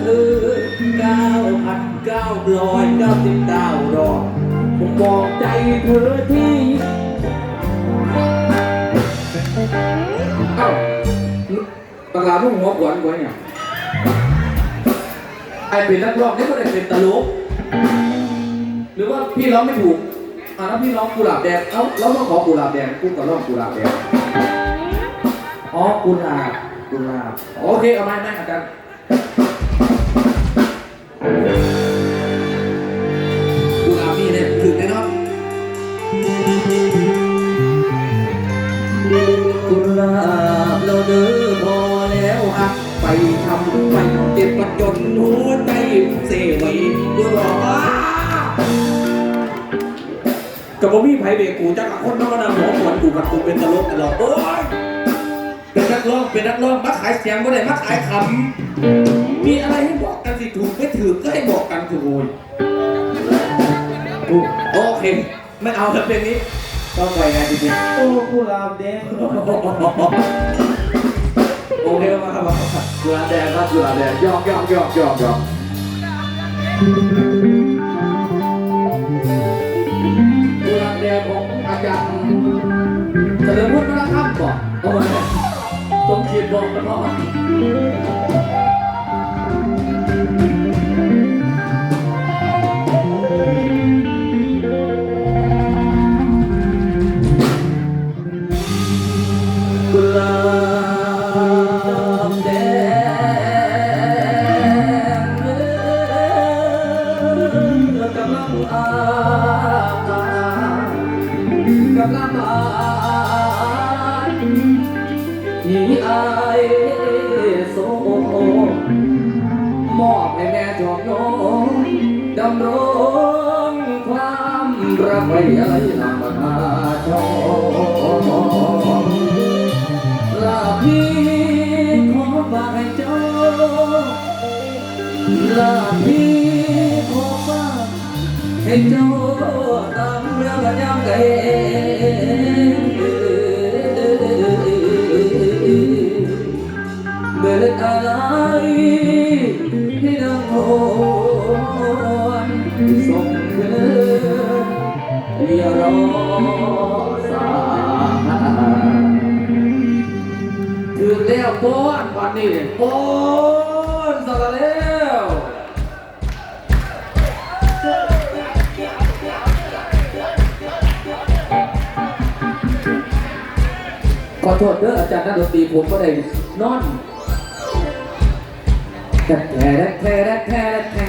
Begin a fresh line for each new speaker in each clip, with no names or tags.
เธอเก้าพันเก้าร้อยเก้าสิบเก้ารอบผมบอกใจเธอที่เอ้าปากกาลูกหัวขวานกว่าเนี่ยไอเป็นนักร้องนี่ก็ได้เป็นตลกหรือว่าพี่ร้องไม่ถูกอ่าแล้วพี่ร้องกุหลาบแดงเอ้าเราต้องขอกุหลาบแดงกูก็ร้องกุหลาบแดงอ๋อกุหลาบกุหลาบโอเคเอาไหมไหมอาจารย์ กุหลาบนี่เนี่ยถึงแน่นอนกุหลาบเราเด้อพอแล้วหักไปทำไปเจ็บปัจจนหัวใจเสวยกุหลาบกับบ่มีไผเบรกกูจักกับคนนอกนะหมอหวนกูกับกูเป็นตลกตลอดโอ้ยเป็นนักร้องเป็นนักร้องมาขายเสียงบ่ได้มาขายคำมีอะไรให้บอก สิถูกไม่ถือก็ให้บอกกันถูกโอยโอเคไม่เอาแล้วเพลงนี้ต้องไปงานจริงๆ
โอ้กุหลาบแดง
โอเคมาครับกุหลาบแดงครับกุหลาบแดงยอกยอกยอกยอกยอกกุหลาบแดงของอาจารย์เฉลิมพุทธนะครับบอกเอาไว้สมเกียรติบอกกันว่าะ กุลาบแดงกำลังอากำลังอานที่อายโสมอบให้แม่จอมน้องดำรงความรักไว้อะไรนำม ลาพีขอฝากให้เจ้าตามเรื่องกันยามใดเบิดอะไรให้ดังโหนส่งเธออย่ารอสาถึงแล้วป้อนวันนี้เนี่ยป้อนสักแล้ อโทษเด้ออาจารย์นักดนตรีผมก็ได้นอนแต่แท้แท้แท้แท้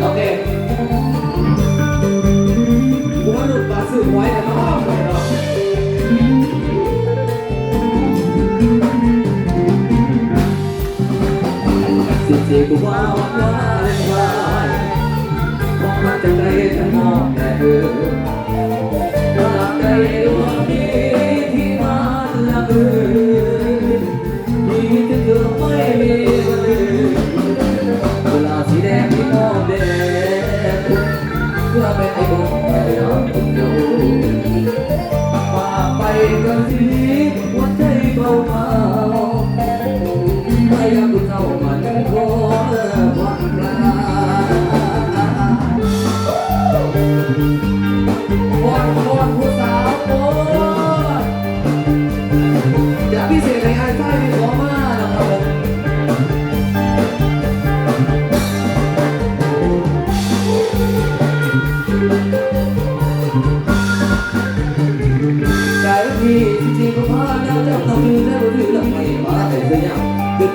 โอเคผมว่าหลุดบาสื่อไว้แต่ต้องเอาไปเนาะสิบสี่กุมภาพันวันวาเลนไทน์มองมาจากไหนฉันมองแต่เธอ ตลาดใจดวงนี้ที่มันละ